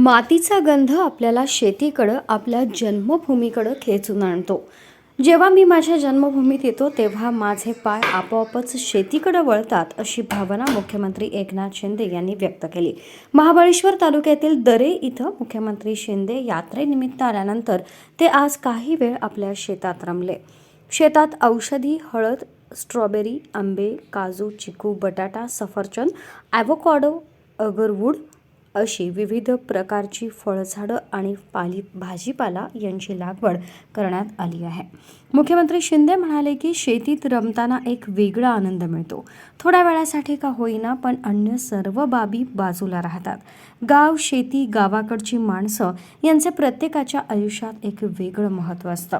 मातीचा गंध आपल्याला शेतीकडं आपल्या जन्मभूमीकडं खेचून आणतो. जेव्हा मी माझ्या जन्मभूमीत येतो तेव्हा माझे पाय आपोआपच शेतीकडे वळतात अशी भावना मुख्यमंत्री एकनाथ शिंदे यांनी व्यक्त केली. महाबळेश्वर तालुक्यातील दरे इथं मुख्यमंत्री शिंदे यात्रेनिमित्त आल्यानंतर ते आज काही वेळ आपल्या शेतात रमले. शेतात औषधी हळद स्ट्रॉबेरी आंबे काजू चिकू बटाटा सफरचंद ॲव्होकॉडो अगरवूड अशी विविध प्रकारची फळझाडं आणि पाली भाजीपाला यांची लागवड करण्यात आली आहे. मुख्यमंत्री शिंदे म्हणाले की शेतीत रमताना एक वेगळा आनंद मिळतो. थोड्या वेळासाठी का होईना पण अन्य सर्व बाबी बाजूला राहतात. गाव शेती गावाकडची माणसं यांचे प्रत्येकाच्या आयुष्यात एक वेगळं महत्त्व असतं.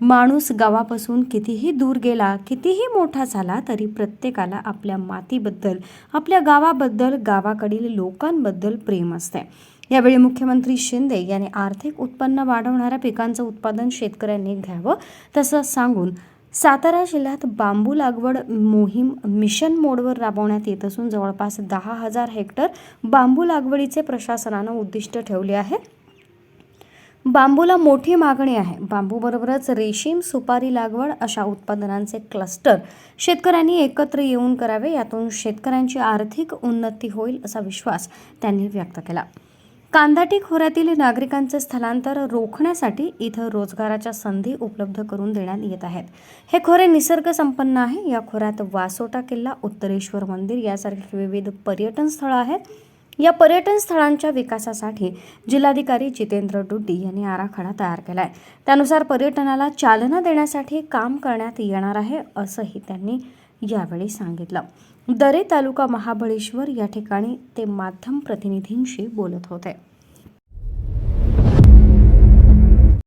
माणूस गावापासून कितीही दूर गेला कितीही मोठा झाला तरी प्रत्येकाला आपल्या मातीबद्दल आपल्या गावाबद्दल गावाकडील लोकांबद्दल प्रेम असते यावेळी मुख्यमंत्री शिंदे यांनी आर्थिक उत्पन्न वाढवणाऱ्या पिकांचं उत्पादन शेतकऱ्यांनी घ्यावं तसं सांगून सातारा जिल्ह्यात बांबू लागवड मोहीम मिशन मोडवर राबवण्यात येत असून जवळपास दहा हजार हेक्टर बांबू लागवडीचे प्रशासनानं उद्दिष्ट ठेवले आहे. बांबूला मोठी मागणी आहे. बांबूबरोबरच रेशीम सुपारी लागवड अशा उत्पादनांचे क्लस्टर शेतकऱ्यांनी एकत्र येऊन करावे यातून शेतकऱ्यांची आर्थिक उन्नती होईल असा विश्वास त्यांनी व्यक्त केला. कांदाटी खोऱ्यातील नागरिकांचे स्थलांतर रोखण्यासाठी इथं रोजगाराच्या संधी उपलब्ध करून देण्यात येत आहेत. हे खोरे निसर्ग संपन्न आहे. या खोऱ्यात वासोटा किल्ला उत्तरेश्वर मंदिर यासारखी विविध पर्यटन स्थळं आहेत. या पर्यटन स्थळांच्या विकासासाठी जिल्हाधिकारी जितेंद्र डुड्डी यांनी आराखडा तयार केला आहे त्यानुसार पर्यटनाला चालना देण्यासाठी काम करण्यात येणार आहे असंही त्यांनी यावेळी सांगितलं. दरे तालुका महाबळेश्वर या ठिकाणी ते माध्यम प्रतिनिधींशी बोलत होते.